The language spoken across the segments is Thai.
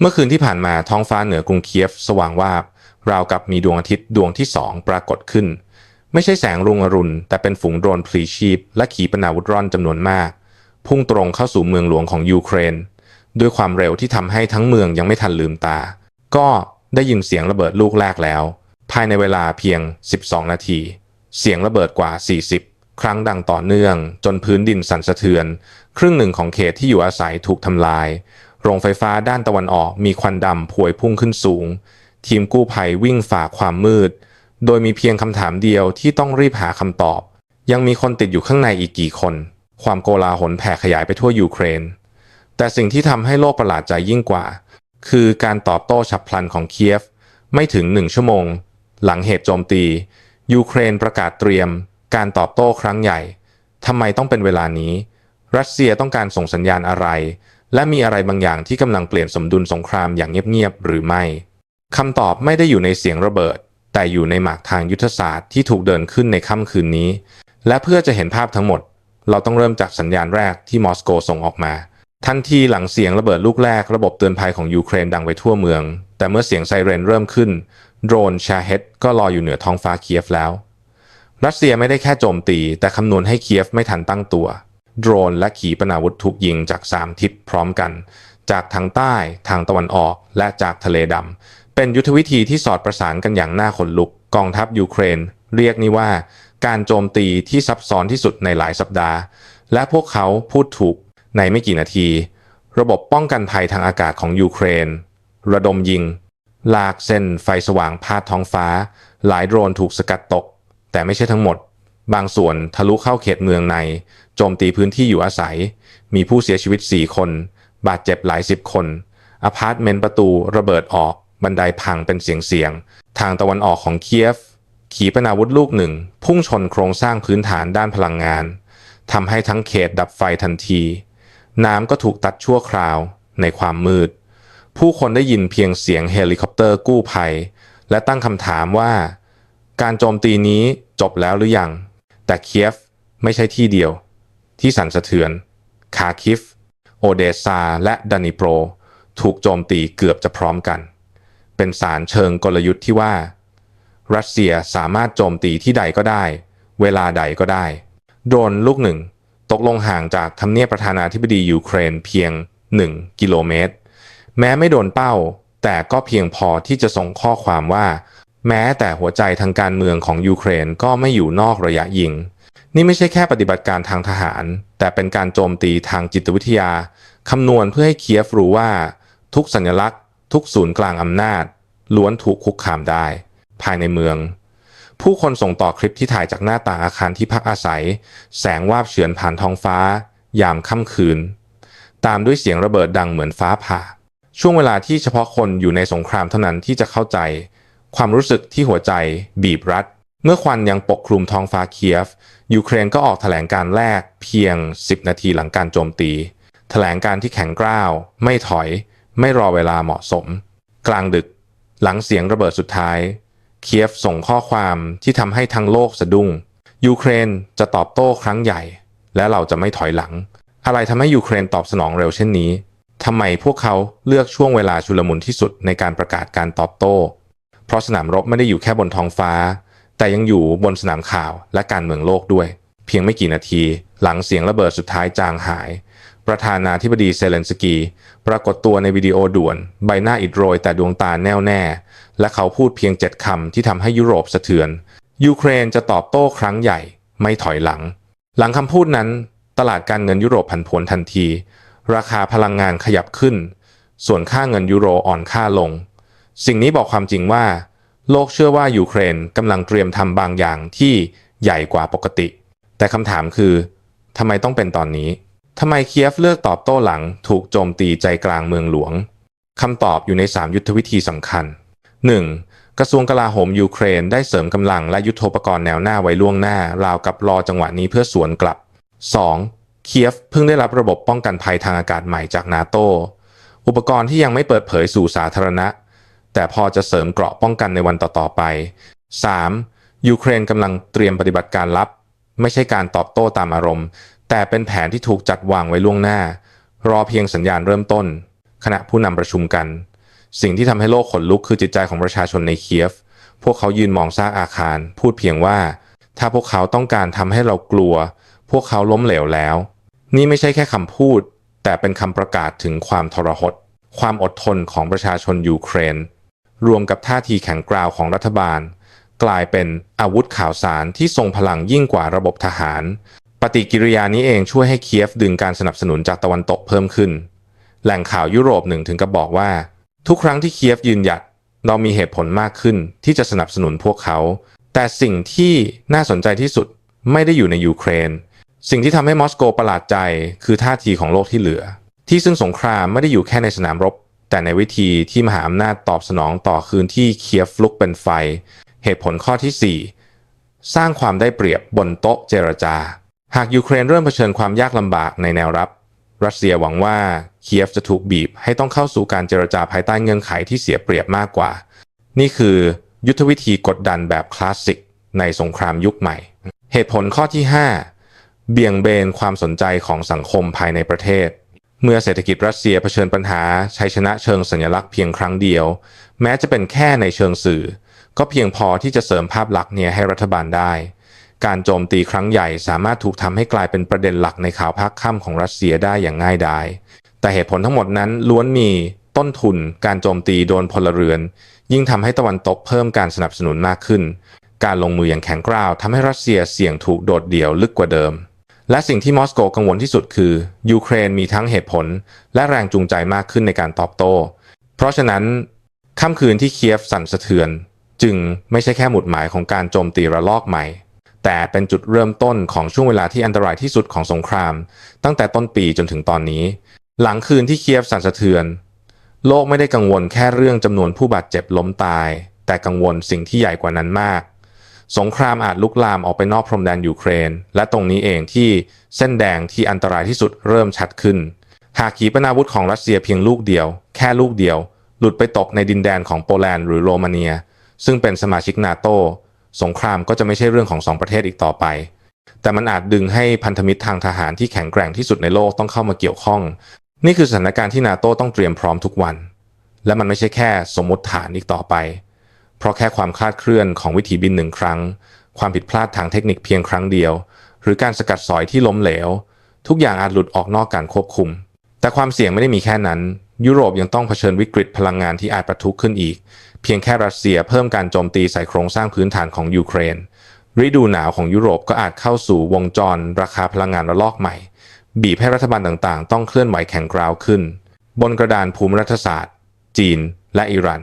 เมื่อคืนที่ผ่านมาท้องฟ้าเหนือกรุงเคียฟสว่างวาบราวกับมีดวงอาทิตย์ดวงที่สองปรากฏขึ้น ไม่ใช่แสงรุงอรุณ แต่เป็นฝูงโดรนพลีชีพ และขีปนาวุธร่อนจำนวนมาก พุ่งตรงเข้าสู่เมืองหลวงของยูเครน ด้วยความเร็วที่ทำให้ทั้งเมืองยังไม่ทันลืมตา ก็ได้ยินเสียงระเบิดลูกแรกแล้ว ภายในเวลาเพียง 12 นาที เสียงระเบิดกว่า 40 ครั้งดังต่อเนื่อง จนพื้นดินสั่นสะเทือน ครึ่งหนึ่งของเขตที่อยู่อาศัยถูกทำลาย โรงไฟฟ้าด้านตะวันออกมีควันดำพวยพุ่งขึ้นสูง ทีมกู้ภัยวิ่งฝ่าความมืด โดยมีเพียงคำถามเดียวที่ต้องรีบหาคำตอบ ยังมีคนติดอยู่ข้างในอีกกี่คน ความโกลาหลแผ่ขยายไปทั่วยูเครน แต่สิ่งที่ทำให้โลกประหลาดใจยิ่งกว่า คือการตอบโต้ฉับพลันของเคียฟ ไม่ถึงหนึ่งชั่วโมง หลังเหตุโจมตี ยูเครนประกาศเตรียม การตอบโต้ครั้งใหญ่ทำไมต้องเป็นเวลานี้ รัสเซียต้องการส่งสัญญาณอะไร และมีอะไรบางอย่างที่กำลังเปลี่ยนสมดุลสงครามอย่างเงียบๆหรือไม่คำตอบไม่ได้อยู่ในเสียงระเบิด แต่อยู่ในหมากทางยุทธศาสตร์ที่ถูกเดินขึ้นในค่ำคืนนี้ และเพื่อจะเห็นภาพทั้งหมด เราต้องเริ่มจากสัญญาณแรกที่มอสโกส่งออกมา ทันทีหลังเสียงระเบิดลูกแรกระบบเตือนภัยของยูเครนดังไปทั่วเมือง แต่เมื่อเสียงไซเรนเริ่มขึ้น โดรนชาเฮดก็รอยอยู่เหนือท้องฟ้าเคียฟแล้ว รัสเซียไม่ได้แค่โจมตี แต่คำนวณให้เคียฟไม่ทันตั้งตัว โดรนและขีปนาวุธถูกยิงจาก 3 ทิศพร้อมกัน จากทางใต้ ทางตะวันออก และจากทะเลดำ เป็นยุทธวิธีที่สอดประสานกันอย่างน่าขนลุก กองทัพยูเครน เรียกนี่ว่า การโจมตีที่ซับซ้อนที่สุดในหลายสัปดาห์ และพวกเขาพูดถูกในไม่กี่นาที ระบบป้องกันภัยทางอากาศของยูเครน ระดมยิง ลากเส้นไฟสว่างพาดท้องฟ้า หลายโดรนถูกสกัดตก แต่ไม่ใช่ทั้งหมด บางส่วนทะลุเข้าเขตเมืองใน โจมตีพื้นที่อยู่อาศัย มีผู้เสียชีวิต 4 คน บาดเจ็บหลายสิบคน อพาร์ตเมนต์ประตูระเบิดออก บันไดพังเป็นเสียงเสียง ทางตะวันออกของเคียฟ ขีปนาวุธลูกหนึ่ง พุ่งชนโครงสร้างพื้นฐานด้านพลังงานทำให้ทั้งเขตดับไฟทันที น้ำก็ถูกตัดชั่วคราวในความมืด ผู้คนได้ยินเพียงเสียงเฮลิคอปเตอร์กู้ภัย และตั้งคำถามว่า การโจมตีนี้จบแล้วหรือยัง แต่เคียฟไม่ใช่ที่เดียว ที่สั่นสะเทือน คาคิฟ โอเดซา และดานิโปร ถูกโจมตีเกือบจะพร้อมกัน เป็นสารเชิงกลยุทธ์ที่ว่า รัสเซียสามารถโจมตีที่ใดก็ได้ เวลาใดก็ได้ โดนลูกหนึ่ง ตกลงห่างจากทำเนียบประธานาธิบดียูเครนเพียง 1 กิโลเมตร แม้ไม่โดนเป้า แต่ก็เพียงพอที่จะส่งข้อความว่า แม้แต่หัวใจทางการเมืองของยูเครนก็ไม่อยู่นอกระยะยิง นี่ไม่ใช่แค่ปฏิบัติการทางทหาร แต่เป็นการโจมตีทางจิตวิทยา คำนวณเพื่อให้เคียฟรู้ว่า ทุกสัญลักษณ์ ทุกศูนย์กลางอำนาจ ล้วนถูกคุกคามได้ ภายในเมือง ผู้คนส่งต่อคลิปที่ถ่ายจากหน้าต่างอาคารที่พักอาศัย แสงวาบเฉือนผ่านท้องฟ้า ยามค่ำคืน ตามด้วยเสียงระเบิดดังเหมือนฟ้าผ่า ช่วงเวลาที่เฉพาะคนอยู่ในสงครามเท่านั้นที่จะเข้าใจ ความรู้สึกที่หัวใจบีบรัด เมื่อควันยังปกคลุมท้องฟ้าเคียฟ ยูเครนก็ออกแถลงการแรกเพียง 10 นาทีหลังการโจมตี แถลงการที่แข็งกร้าว ไม่ถอย ไม่รอเวลาเหมาะสม กลางดึก หลังเสียงระเบิดสุดท้าย เคียฟส่งข้อความที่ทำให้ทั้งโลกสะดุ้ง ยูเครนจะตอบโต้ครั้งใหญ่ และเราจะไม่ถอยหลัง อะไรทำให้ยูเครนตอบสนองเร็วเช่นนี้ทำไมพวกเขาเลือกช่วงเวลาชุลมุนที่สุดในการประกาศการตอบโต้ เพราะสนามรบไม่ได้อยู่แค่บนท้องฟ้า แต่ยังอยู่บนสนามข่าวและการเมืองโลกด้วย เพียงไม่กี่นาที หลังเสียงระเบิดสุดท้ายจางหาย ประธานาธิบดีเซเลนสกี ปรากฏตัวในวิดีโอด่วน ใบหน้าอิดโรยแต่ดวงตาแน่วแน่ และเขาพูดเพียงเจ็ดคำที่ทำให้ยุโรปสะเทือน ยูเครนจะตอบโต้ครั้งใหญ่ ไม่ถอยหลัง หลังคำพูดนั้น ตลาดการเงินยุโรปผันผวนทันที ราคาพลังงานขยับขึ้น ส่วนค่าเงินยูโรอ่อนค่าลง สิ่งนี้บอกความจริงว่า โลกเชื่อว่ายูเครนกำลังเตรียมทำบางอย่างที่ใหญ่กว่าปกติ แต่คำถามคือทำไมต้องเป็นตอนนี้ทำไมเคียฟเลือกตอบโต้หลังถูกโจมตีใจกลางเมืองหลวงคำตอบอยู่ใน 3 ยุทธวิธีสำคัญ 1. กระทรวงกลาโหมยูเครนได้เสริมกำลังและยุทโธปกรณ์แนวหน้าไว้ล่วงหน้า ราวกับรอจังหวะนี้เพื่อสวนกลับ 2. เคียฟเพิ่งได้รับระบบป้องกันภัยทางอากาศใหม่จากนาโตอุปกรณ์ที่ยังไม่เปิดเผยสู่สาธารณะ แต่พอจะเสริมเกราะป้องกันในวันต่อๆไป 3. ยูเครนกำลังเตรียมปฏิบัติการลับ ไม่ใช่การตอบโต้ตามอารมณ์ แต่เป็นแผนที่ถูกจัดวางไว้ล่วงหน้า รอเพียงสัญญาณเริ่มต้น ขณะผู้นำประชุมกัน สิ่งที่ทำให้โลกขนลุกคือจิตใจของประชาชนในเคียฟ พวกเขายืนมองซากอาคาร พูดเพียงว่า ถ้าพวกเขาต้องการทำให้เรากลัว พวกเขาล้มเหลวแล้ว นี่ไม่ใช่แค่คำพูด แต่เป็นคำประกาศถึงความทรหดความอดทนของประชาชนยูเครน รวมกับท่าทีแข็งกร้าวของรัฐบาล กลายเป็นอาวุธข่าวสารที่ทรงพลังยิ่งกว่าระบบทหาร ปฏิกิริยานี้เองช่วยให้เคียฟดึงการสนับสนุนจากตะวันตกเพิ่มขึ้น แหล่งข่าวยุโรปหนึ่งถึงกับบอกว่า ทุกครั้งที่เคียฟยืนหยัดเรามีเหตุผลมากขึ้นที่จะสนับสนุนพวกเขา แต่สิ่งที่น่าสนใจที่สุดไม่ได้อยู่ในยูเครน สิ่งที่ทำให้มอสโกประหลาดใจคือท่าทีของโลกที่เหลือ ที่ซึ่งสงครามไม่ได้อยู่แค่ในสนามรบ แต่ในวิธีที่มหาอำนาจตอบสนองต่อคืนที่เคียฟลุกเป็นไฟ เหตุผลข้อที่ 4 สร้างความได้เปรียบบนโต๊ะเจรจา หากยูเครนเริ่มเผชิญความยากลำบากในแนวรับ รัสเซียหวังว่าเคียฟจะถูกบีบให้ต้องเข้าสู่การเจรจาภายใต้เงื่อนไขที่เสียเปรียบมากกว่า นี่คือยุทธวิธีกดดันแบบคลาสสิกในสงครามยุคใหม่ เหตุผลข้อที่ 5 เบี่ยงเบนความสนใจของสังคมภายในประเทศ เมื่อเศรษฐกิจรัสเซียเผชิญปัญหาชัยชนะเชิงสัญลักษณ์เพียงครั้งเดียว แม้จะเป็นแค่ในเชิงสื่อ ก็เพียงพอที่จะเสริมภาพลักษณ์เนี่ยให้รัฐบาลได้ การโจมตีครั้งใหญ่สามารถถูกทำให้กลายเป็นประเด็นหลักในข่าวภาคค่ำของรัสเซียได้อย่างง่ายดายแต่เหตุผลทั้งหมดนั้นล้วนมีต้นทุนการโจมตีโดนพลเรือน ยิ่งทำให้ตะวันตกเพิ่มการสนับสนุนมากขึ้น การลงมืออย่างแข็งกร้าวทำให้รัสเซียเสี่ยงถูกโดดเดี่ยวลึกกว่าเดิม และสิ่งที่มอสโกกังวลที่สุดคือ ยูเครนมีทั้งเหตุผล และแรงจูงใจมากขึ้นในการตอบโต้ เพราะฉะนั้นค่ำคืนที่เคียฟสั่นสะเทือน จึงไม่ใช่แค่หมุดหมายของการโจมตีระลอกใหม่ แต่เป็นจุดเริ่มต้นของช่วงเวลาที่อันตรายที่สุดของสงคราม ตั้งแต่ต้นปีจนถึงตอนนี้ หลังคืนที่เคียฟสั่นสะเทือน โลกไม่ได้กังวลแค่เรื่องจำนวนผู้บาดเจ็บล้มตาย แต่กังวลสิ่งที่ใหญ่กว่านั้นมาก สงครามอาจลุกลามออกไปนอกพรมแดนยูเครน และตรงนี้เองที่เส้นแดงที่อันตรายที่สุดเริ่มชัดขึ้น หากขีปนาวุธของรัสเซียเพียงลูกเดียว แค่ลูกเดียว หลุดไปตกในดินแดนของโปแลนด์หรือโรมาเนีย ซึ่งเป็นสมาชิกนาโตสงครามก็จะไม่ใช่เรื่องของสองประเทศอีกต่อไป แต่มันอาจดึงให้พันธมิตรทางทหารที่แข็งแกร่งที่สุดในโลกต้องเข้ามาเกี่ยวข้อง นี่คือสถานการณ์ที่นาโตต้องเตรียมพร้อมทุกวัน และมันไม่ใช่แค่สมมติฐานอีกต่อไป เพราะแค่ความคลาดเคลื่อนของวิถีบินหนึ่งครั้ง ความผิดพลาดทางเทคนิคเพียงครั้งเดียว หรือการสกัดสอยที่ล้มเหลว ทุกอย่างอาจหลุดออกนอกการควบคุม แต่ความเสี่ยงไม่ได้มีแค่นั้น ยุโรปยังต้องเผชิญวิกฤตพลังงานที่อาจประทุขึ้นอีก เพียงแค่รัสเซียเพิ่มการโจมตีใส่โครงสร้างพื้นฐานของยูเครน ฤดูหนาวของยุโรปก็อาจเข้าสู่วงจร ราคาพลังงานระลอกใหม่ บีบให้รัฐบาลต่างๆ ต้องเคลื่อนไหวแข็งกร้าวขึ้น บนกระดานภูมิรัฐศาสตร์ จีน และอิหรัน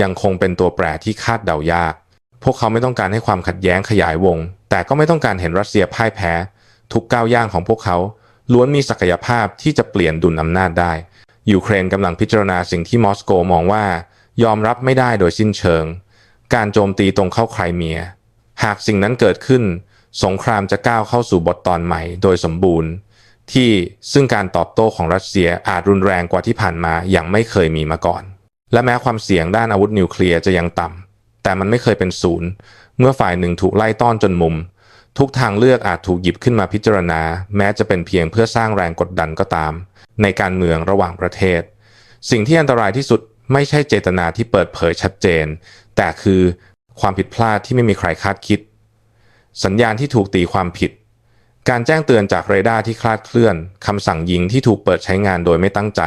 ยังคงเป็นตัวแปรที่คาดเดายาก พวกเขาไม่ต้องการให้ความขัดแย้งขยายวง แต่ก็ไม่ต้องการเห็นรัสเซียพ่ายแพ้ ทุกก้าวย่างของพวกเขา ล้วนมีศักยภาพที่จะเปลี่ยนดุลอำนาจได้ ยูเครนกำลังพิจารณาสิ่งที่มอสโกมองว่า ยอมรับไม่ได้โดยสิ้นเชิง การโจมตีตรงเข้าไครเมีย หากสิ่งนั้นเกิดขึ้น สงครามจะก้าวเข้าสู่บทตอนใหม่โดยสมบูรณ์ ที่ซึ่งการตอบโต้ของรัสเซียอาจรุนแรงกว่าที่ผ่านมาอย่างไม่เคยมีมาก่อน และแม้ความเสี่ยงด้านอาวุธนิวเคลียร์จะยังต่ำแต่มันไม่เคยเป็นศูนย์ เมื่อฝ่ายหนึ่งถูกไล่ต้อนจนมุม ทุกทางเลือกอาจถูกหยิบขึ้นมาพิจารณา แม้จะเป็นเพียงเพื่อสร้างแรงกดดันก็ตาม ในการเมืองระหว่างประเทศ สิ่งที่อันตรายที่สุดไม่ใช่เจตนาที่เปิดเผยชัดเจน แต่คือความผิดพลาดที่ไม่มีใครคาดคิด สัญญาณที่ถูกตีความผิด การแจ้งเตือนจากเรดาร์ที่คลาดเคลื่อน คำสั่งยิงที่ถูกเปิดใช้งานโดยไม่ตั้งใจ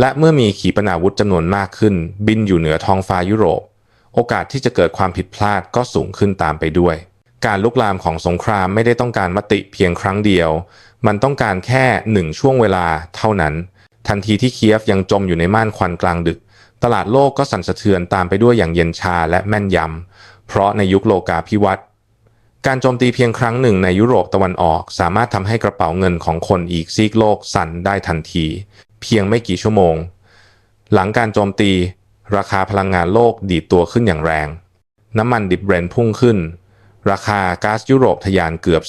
และเมื่อมีขีปนาวุธจำนวนมากขึ้น บินอยู่เหนือท้องฟ้ายุโรป โอกาสที่จะเกิดความผิดพลาดก็สูงขึ้นตามไปด้วย การลุกลามของสงครามไม่ได้ต้องการมติเพียงครั้งเดียว มันต้องการแค่หนึ่งช่วงเวลาเท่านั้น ทันทีที่เคียฟยังจมอยู่ในม่านควันกลางดึก ตลาดโลกก็สั่นสะเทือนตามไปด้วยอย่างเย็นชาและแม่นยำเพราะในยุคโลกาภิวัตน์การโจมตีเพียงครั้งหนึ่งในยุโรปตะวันออก สามารถทำให้กระเป๋าเงินของคนอีกซีกโลกสั่นได้ทันที เพียงไม่กี่ชั่วโมง หลังการโจมตี ราคาพลังงานโลกดีดตัวขึ้นอย่างแรง น้ำมันดิบเบรนพุ่งขึ้น ราคาก๊าซยุโรปทะยานเกือบ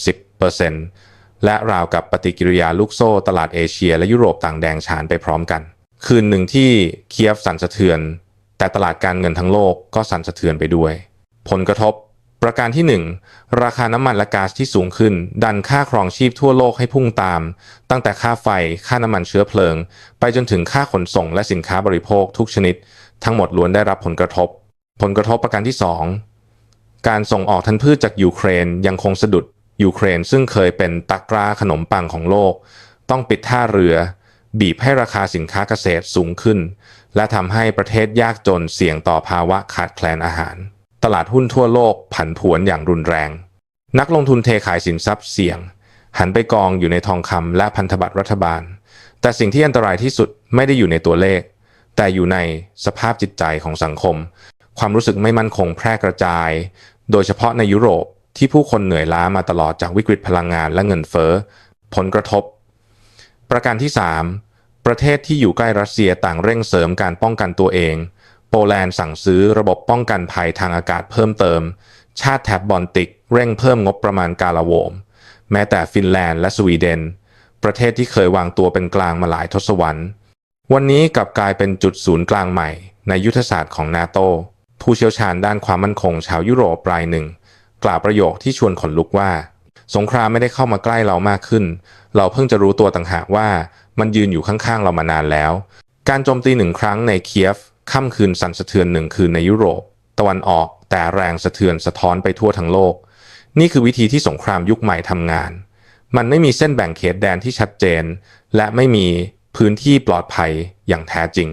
10%และราวกับปฏิกิริยาลูกโซ่ตลาดเอเชียและยุโรปต่างแดงฉานไปพร้อมกัน คืนหนึ่งที่เคียฟสั่นสะเทือน แต่ตลาดการเงินทั้งโลกก็สั่นสะเทือนไปด้วย ผลกระทบ ประการที่ 1 ราคาน้ำมันและก๊าซที่สูงขึ้น ดันค่าครองชีพทั่วโลกให้พุ่งตาม ตั้งแต่ค่าไฟ ค่าน้ำมันเชื้อเพลิง ไปจนถึงค่าขนส่งและสินค้าบริโภคทุกชนิด ทั้งหมดล้วนได้รับผลกระทบ ผลกระทบประการที่ 2 การส่งออกธัญพืชจากยูเครนยังคงสะดุดยูเครนซึ่งเคยเป็นตะกร้าขนมปังของโลก ต้องปิดท่าเรือ บีบให้ราคาสินค้าเกษตรสูงขึ้น และทำให้ประเทศยากจนเสี่ยงต่อภาวะขาดแคลนอาหาร ตลาดหุ้นทั่วโลกผันผวนอย่างรุนแรง นักลงทุนเทขายสินทรัพย์เสี่ยง หันไปกองอยู่ในทองคำและพันธบัตรรัฐบาล แต่สิ่งที่อันตรายที่สุดไม่ได้อยู่ในตัวเลข แต่อยู่ในสภาพจิตใจของสังคม ความรู้สึกไม่มั่นคงแพร่กระจาย โดยเฉพาะในยุโรปที่ผู้คนเหนื่อยล้ามาตลอดจากวิกฤตพลังงานและเงินเฟ้อ ผลกระทบ ประการที่ 3 ประเทศที่อยู่ใกล้รัสเซียต่างเร่งเสริมการป้องกันตัวเอง โปแลนด์สั่งซื้อระบบป้องกันภัยทางอากาศเพิ่มเติม ชาติแถบบอลติก เร่งเพิ่มงบประมาณกาลาโวม แม้แต่ฟินแลนด์และสวีเดน ประเทศที่เคยวางตัวเป็นกลางมาหลายทศวรรษ วันนี้กลับกลายเป็นจุดศูนย์กลางใหม่ ในยุทธศาสตร์ของนาโตผู้เชี่ยวชาญด้านความมั่นคงชาวยุโรปรายหนึ่ง กล่าวประโยคที่ชวนขนลุกว่า สงครามไม่ได้เข้ามาใกล้เรามากขึ้น เราเพิ่งจะรู้ตัวต่างหากว่ามันยืนอยู่ข้างๆเรามานานแล้ว การโจมตีหนึ่งครั้งในเคียฟ ค่ำคืนสั่นสะเทือนหนึ่งคืนในยุโรป ตะวันออกแต่แรงสะเทือนสะท้อนไปทั่วทั้งโลก นี่คือวิธีที่สงครามยุคใหม่ทำงาน มันไม่มีเส้นแบ่งเขตแดนที่ชัดเจน และไม่มีพื้นที่ปลอดภัยอย่างแท้จริง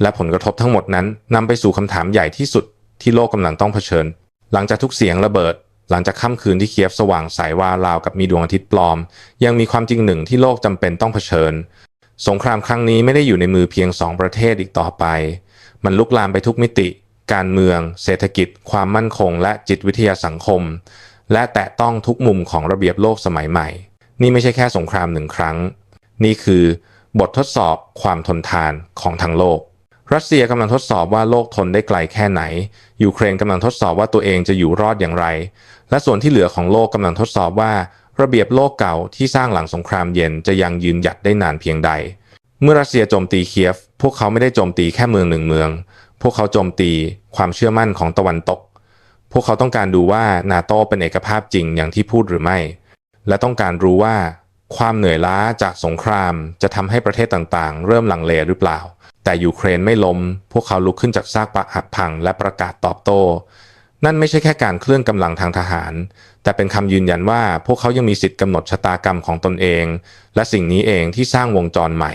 และผลกระทบทั้งหมดนั้นนำไปสู่คำถามใหญ่ที่สุดที่โลกกำลังต้องเผชิญ หลังจากทุกเสียงระเบิด หลังจากค่ำคืนที่เคียฟสว่างใสว่าราวกับมีดวงอาทิตย์ปลอม ยังมีความจริงหนึ่งที่โลกจำเป็นต้องเผชิญ สงครามครั้งนี้ไม่ได้อยู่ในมือเพียงสองประเทศอีกต่อไป มันลุกลามไปทุกมิติ การเมือง เศรษฐกิจ ความมั่นคง และจิตวิทยาสังคม และแตะต้องทุกมุมของระเบียบโลกสมัยใหม่ นี่ไม่ใช่แค่สงครามหนึ่งครั้ง นี่คือบททดสอบความทนทานของทั้งโลก รัสเซียกำลังทดสอบว่าโลกทนได้ไกลแค่ไหน ยูเครนกำลังทดสอบว่าตัวเองจะอยู่รอดอย่างไร และส่วนที่เหลือของโลกกำลังทดสอบว่า ระเบียบโลกเก่าที่สร้างหลังสงครามเย็นจะยังยืนหยัดได้นานเพียงใด เมื่อรัสเซียโจมตีเคียฟ พวกเขาไม่ได้โจมตีแค่เมืองหนึ่งเมือง พวกเขาโจมตีความเชื่อมั่นของตะวันตก พวกเขาต้องการดูว่านาโตเป็นเอกภาพจริงอย่างที่พูดหรือไม่ และต้องการรู้ว่า ความเหนื่อยล้าจากสงครามจะทำให้ประเทศต่างๆ เริ่มหลังเลหรือเปล่า แต่ยูเครนไม่ล้ม พวกเขาลุกขึ้นจากซากปรักหักพังและประกาศตอบโต้ นั่นไม่ใช่แค่การเคลื่อนกำลังทางทหาร แต่เป็นคำยืนยันว่าพวกเขายังมีสิทธิ์กำหนดชะตากรรมของตนเอง และสิ่งนี้เองที่สร้างวงจรใหม่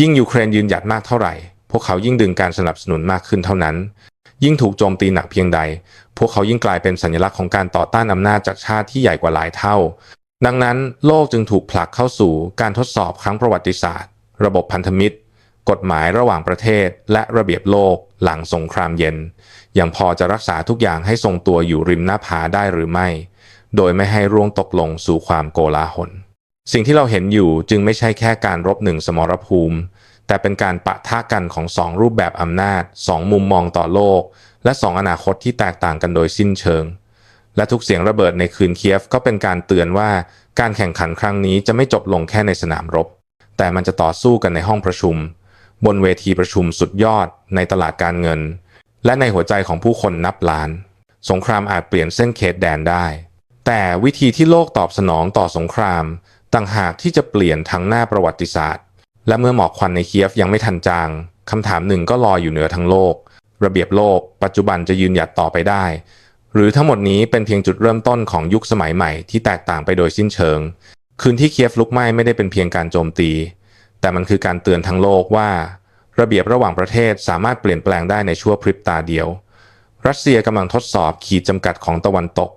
ยิ่งยูเครนยืนหยัดมากเท่าไหร่ พวกเขายิ่งดึงการสนับสนุนมากขึ้นเท่านั้น ยิ่งถูกโจมตีหนักเพียงใด พวกเขายิ่งกลายเป็นสัญลักษณ์ของการต่อต้านอำนาจจากชาติที่ใหญ่กว่าหลายเท่า ดังนั้นโลกจึงถูกผลักเข้าสู่การทดสอบครั้งประวัติศาสตร์ ระบบพันธมิตร กฎหมายระหว่างประเทศและระเบียบโลกหลังสงครามเย็น ยังพอจะรักษาทุกอย่างให้ทรงตัวอยู่ริมหน้าผาได้หรือไม่ โดยไม่ให้ร่วงตกลงสู่ความโกลาหล สิ่งที่เราเห็นอยู่จึงไม่ใช่แค่การรบหนึ่งสมรภูมิ แต่เป็นการปะทะกันของสองรูปแบบอำนาจสองมุมมองต่อโลก และสองอนาคตที่แตกต่างกันโดยสิ้นเชิง และทุกเสียงระเบิดในคืนเคียฟก็เป็นการเตือนว่าการแข่งขันครั้งนี้จะไม่จบลงแค่ในสนามรบ แต่มันจะต่อสู้กันในห้องประชุม บนเวทีประชุมสุดยอดในตลาดการเงิน และในหัวใจของผู้คนนับล้าน สงครามอาจเปลี่ยนเส้นเขตแดนได้ แต่วิธีที่โลกตอบสนองต่อสงคราม ต่างหากที่จะเปลี่ยนทั้งหน้าประวัติศาสตร์ และเมื่อหมอกควันในเคียฟยังไม่ทันจางคำถามหนึ่งก็ลอยอยู่เหนือทั้งโลก ระเบียบโลก ปัจจุบันจะยืนหยัดต่อไปได้ หรือทั้งหมดนี้เป็นเพียงจุดเริ่มต้นของยุคสมัยใหม่ที่แตกต่างไปโดยสิ้นเชิง คืนที่เคียฟลุกไหม้ไม่ได้เป็นเพียงการโจมตี แต่มันคือการเตือนทั้งโลกว่า ระเบียบระหว่างประเทศสามารถเปลี่ยนแปลงได้ในชั่วพริบตาเดียว รัสเซียกำลังทดสอบขีดจำกัดของตะวันตก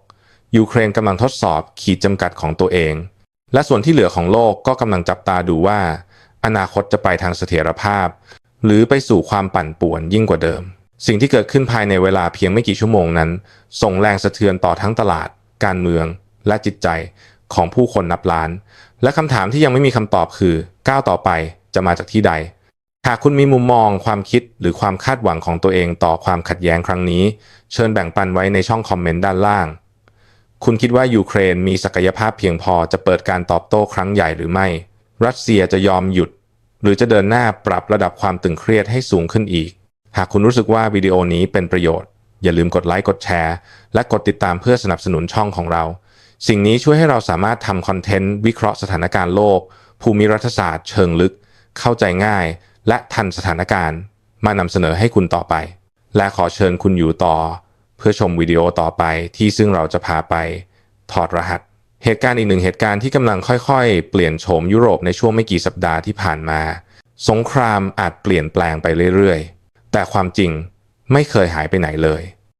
ยูเครนกำลังทดสอบขีดจำกัดของตัวเอง และส่วนที่เหลือของโลกก็กำลังจับตาดูว่า อนาคตจะไปทางเสถียรภาพ หรือไปสู่ความปั่นป่วนยิ่งกว่าเดิม สิ่งที่เกิดขึ้นภายในเวลาเพียงไม่กี่ชั่วโมงนั้น ส่งแรงสะเทือนต่อทั้งตลาด การเมือง และจิตใจของผู้คนนับล้าน และคำถามที่ยังไม่มีคำตอบคือก้าวต่อไปจะมาจากที่ใด หากคุณมีมุมมองความคิดหรือความคาดหวังของตัวเองต่อความขัดแย้งครั้งนี้ เชิญแบ่งปันไว้ในช่องคอมเมนต์ด้านล่าง คุณคิดว่ายูเครนมีศักยภาพเพียงพอจะเปิดการตอบโต้ครั้งใหญ่หรือไม่ รัสเซียจะยอมหยุด หรือจะเดินหน้าปรับระดับความตึงเครียดให้สูงขึ้นอีก หากคุณรู้สึกว่าวิดีโอนี้เป็นประโยชน์ อย่าลืมกดไลค์กดแชร์ และกดติดตามเพื่อสนับสนุนช่องของเรา สิ่งนี้ช่วยให้เราสามารถทำคอนเทนต์วิเคราะห์สถานการณ์โลก ภูมิรัฐศาสตร์เชิงลึก เข้าใจง่าย และทันสถานการณ์ มานำเสนอให้คุณต่อไป และขอเชิญคุณอยู่ต่อ เพื่อชมวิดีโอต่อไปที่ซึ่งเราจะพาไป ถอดรหัส เหตุการณ์อีกหนึ่งเหตุการณ์ที่กำลังค่อยๆ เปลี่ยนโฉมยุโรปในช่วงไม่กี่สัปดาห์ที่ผ่านมา สงครามอาจเปลี่ยนแปลงไปเรื่อยๆ แต่ความจริงไม่เคยหายไปไหนเลย